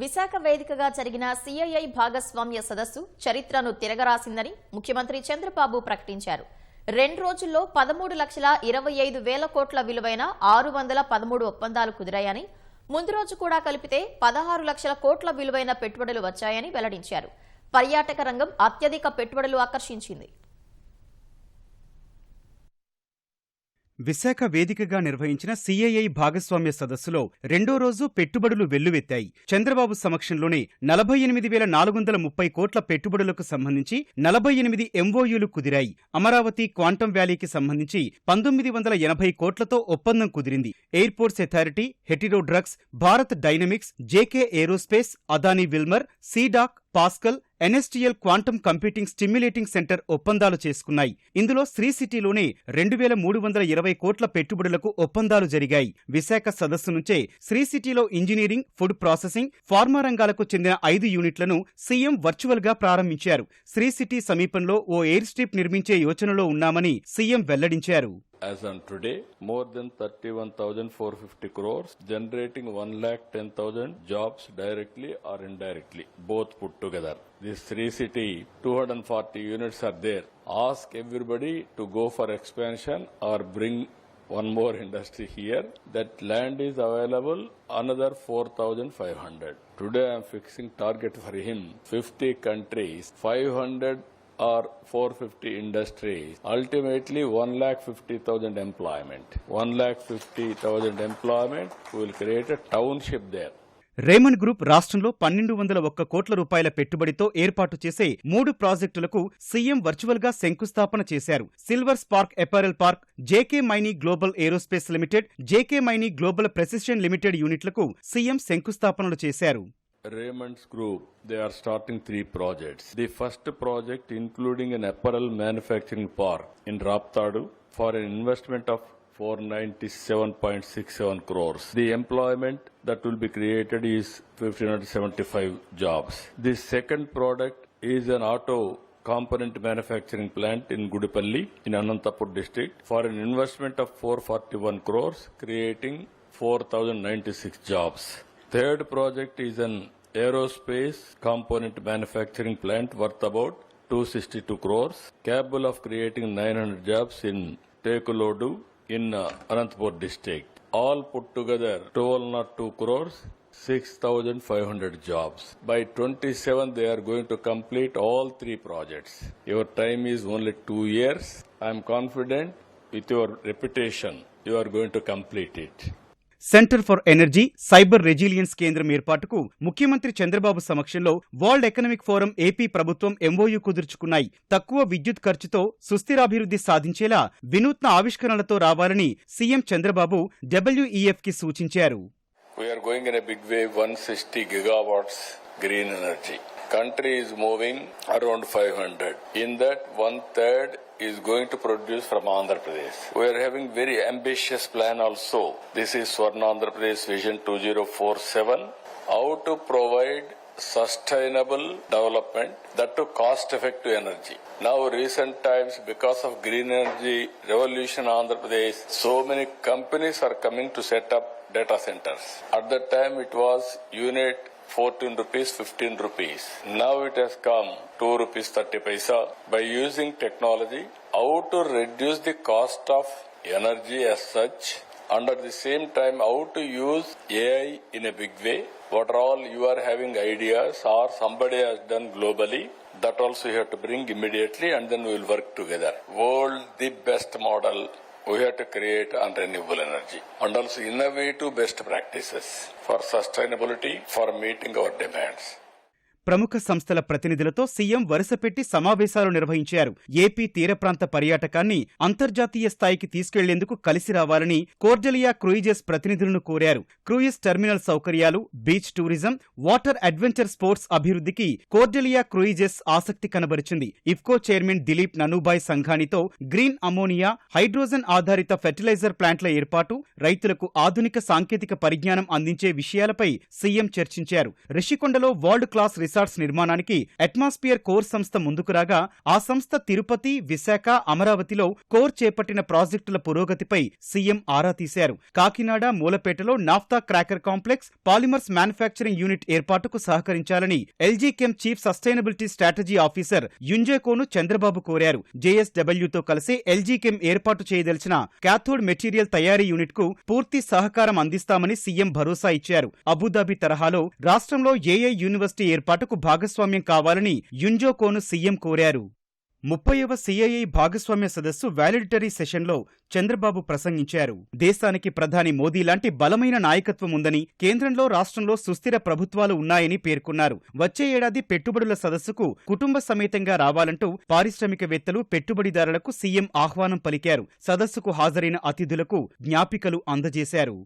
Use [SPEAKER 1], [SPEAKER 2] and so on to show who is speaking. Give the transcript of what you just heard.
[SPEAKER 1] విశాఖ వేదికగా జరిగిన సిఐఐ భాగస్వామ్య సదస్సు చరిత్రను తిరగరాసిందని ముఖ్యమంత్రి చంద్రబాబు ప్రకటించారు. రెండు రోజుల్లో పదమూడు లక్షల ఇరవై ఐదు వేల కోట్ల విలువైన ఆరు వందల పదమూడు ఒప్పందాలు కుదిరాయని ముందు రోజు కూడా కలిపితే పదహారు లక్షల కోట్ల విలువైన పెట్టుబడులు వచ్చాయని వెల్లడించారు. పర్యాటక రంగం అత్యధిక పెట్టుబడులు ఆకర్షించింది.
[SPEAKER 2] విశాఖ వేదికగా నిర్వహించిన సీఏఐ భాగస్వామ్య సదస్సులో రెండో రోజు పెట్టుబడులు వెల్లువెత్తాయి. చంద్రబాబు సమక్షంలోనే నలభై ఎనిమిది వేల నాలుగు వందల ముప్పై కోట్ల పెట్టుబడులకు సంబంధించి నలభై ఎనిమిది ఎంఓయూలు కుదిరాయి. అమరావతి క్వాంటం వ్యాలీకి సంబంధించి పంతొమ్మిది వందల ఎనభై కోట్లతో ఒప్పందం కుదిరింది. Airports authority Hetero drugs Bharat dynamics JK aerospace Adani Wilmar CDAC Pascal NSTL quantum computing stimulating centre ఒప్పందాలు చేసుకున్నాయి. ఇందులో శ్రీ సిటీలోనే రెండు వేల మూడు వందల ఇరవై కోట్ల పెట్టుబడులకు ఒప్పందాలు జరిగాయి. విశాఖ సదస్సు నుంచే శ్రీ సిటీలో ఇంజనీరింగ్ ఫుడ్ ప్రాసెసింగ్ ఫార్మా రంగాలకు చెందిన ఐదు యూనిట్లను సీఎం వర్చువల్గా ప్రారంభించారు. శ్రీ సిటీ సమీపంలో ఓ ఎయిర్ స్ట్రిప్ నిర్మించే యోచనలో ఉన్నామని సీఎం వెల్లడించారు.
[SPEAKER 3] As on today, more than 31,450 crores, generating 1,10,000 jobs directly or indirectly, both put together. This three city, 240 units are there. Ask everybody to go for expansion or bring one more industry here. That land is available, another 4,500. Today I am fixing target for him, 50 countries, 500 or 450 industries, ultimately 1,50,000 employment. 1,50,000 employment, thousand will create a township there.
[SPEAKER 2] Raymond group రాష్ట్రంలో పన్నెండు వందల ఒక్క కోట్ల రూపాయల పెట్టుబడితో ఏర్పాటు చేసే మూడు ప్రాజెక్టులకు సీఎం వర్చువల్గా శంకుస్థాపన చేశారు silver spark apparel park JK Maini global aerospace limited JK Maini global precision limited యూనిట్లకు సీఎం శంకుస్థాపనలు చేశారు
[SPEAKER 3] Raymond's group, they are starting three projects. The first project including an apparel manufacturing park in Raptadu for an investment of 497.67 crores. The employment that will be created is 1575 jobs. The second product is an auto component manufacturing plant in Gudipalli in Anantapur district for an investment of 441 crores, creating 4096 jobs. Third project is an aerospace component manufacturing plant worth about 262 crores, capable of creating 900 jobs in Tekolodu in uh, Anantapur district. All put together 1202 crores, 6,500 jobs. By 27 they are going to complete all three projects. Your time is only two years. I am confident with your reputation you are going to complete it.
[SPEAKER 2] Centre for energy cyber resilience కేంద్రం ఏర్పాటుకు ముఖ్యమంత్రి చంద్రబాబు సమక్షంలో world economic forum AP ప్రభుత్వం MOU కుదుర్చుకున్నాయి తక్కువ విద్యుత్ ఖర్చుతో సుస్థిరాభివృద్ధి సాధించేలా వినూత్న ఆవిష్కరణలతో రావాలని సీఎం చంద్రబాబు డబ్ల్యూఈఎఫ్కి సూచించారు
[SPEAKER 3] We are going in a big way, 160 gigawatts green energy. Country is moving around 500. In that, one third is going to produce from Andhra Pradesh. We are having very ambitious plan also. This is Swarna Andhra Pradesh Vision 2047. How to provide sustainable development that to cost effective energy. Now recent times because of green energy revolution Andhra Pradesh, so many companies are coming to set up data centers. At that time it was unit 14 rupees, 15 rupees. Now it has come 2 rupees 30 paisa. By using technology, how to reduce the cost of energy as such and at the same time how to use AI in a big way. What are all you are having ideas or somebody has done globally, that also you have to bring immediately and then we will work together. World the best model we have to create on renewable energy and also innovative best practices for sustainability for meeting our demands.
[SPEAKER 2] ప్రముఖ సంస్థల ప్రతినిధులతో CM వరుసపెట్టి సమావేశాలు నిర్వహించారు. AP తీర ప్రాంత పర్యాటకాన్ని అంతర్జాతీయ స్థాయికి తీసుకెళ్ళేందుకు కలిసి రావాలని కోర్జలియా క్రూయిజెస్ ప్రతినిధులను కోరారు. క్రూయిజ్ టెర్మినల్ సౌకర్యాలు beach tourism water adventure sports అభివృద్ధికి కోర్జలియా క్రూయిజెస్ ఆసక్తి కనబరిచింది. ఇఫ్కో చైర్మన్ దిలీప్ ననుబాయ్ సంఘానితో గ్రీన్ అమోనియా హైడ్రోజన్ ఆధారిత ఫెర్టిలైజర్ ప్లాంట్ల ఏర్పాటు రైతులకు ఆధునిక సాంకేతిక పరిజ్ఞానం అందించే విషయాలపై సీఎం చర్చించారు. రిషికొండలో వరల్డ్ క్లాస్ రిసార్ట్ రిసార్ట్స్ నిర్మాణానికి అట్మాస్ఫియర్ కోర్ సంస్థ ముందుకు రాగా ఆ సంస్థ తిరుపతి విశాఖ అమరావతిలో కోర్ చేపట్టిన ప్రాజెక్టుల పురోగతిపై సీఎం ఆరా తీశారు. Kakinada మూలపేటలో naphtha cracker complex polymers manufacturing unit ఏర్పాటుకు సహకరించాలని LG Chem chief sustainability strategy officer యుంజేకోను Chandrababu కోరారు. జేఎస్డబ్ల్యూతో కలిసి ఎల్జీకెం ఏర్పాటు చేయదలిచిన క్యాథోడ్ మెటీరియల్ తయారీ యూనిట్కు పూర్తి సహకారం అందిస్తామని సీఎం భరోసా ఇచ్చారు. అబుదాబి తరహాలో రాష్ట్రంలో ఏఐ యూనివర్సిటీ ఏర్పాటు ఏర్పాటుకు భాగస్వామ్యం కావాలని యుంజోకోను సీఎం కోరారు. ముప్పైవ సిఐఐ భాగస్వామ్య సదస్సు వ్యాలిడిటరీ సెషన్లో చంద్రబాబు ప్రసంగించారు. దేశానికి ప్రధాని మోదీ లాంటి బలమైన నాయకత్వం ఉందని కేంద్రంలో రాష్ట్రంలో సుస్థిర ప్రభుత్వాలు ఉన్నాయని పేర్కొన్నారు. వచ్చే ఏడాది పెట్టుబడుల సదస్సుకు కుటుంబ సమేతంగా రావాలంటూ పారిశ్రామికవేత్తలు పెట్టుబడిదారులకు సీఎం ఆహ్వానం పలికారు. సదస్సుకు హాజరైన అతిథులకు జ్ఞాపికలు అందజేశారు.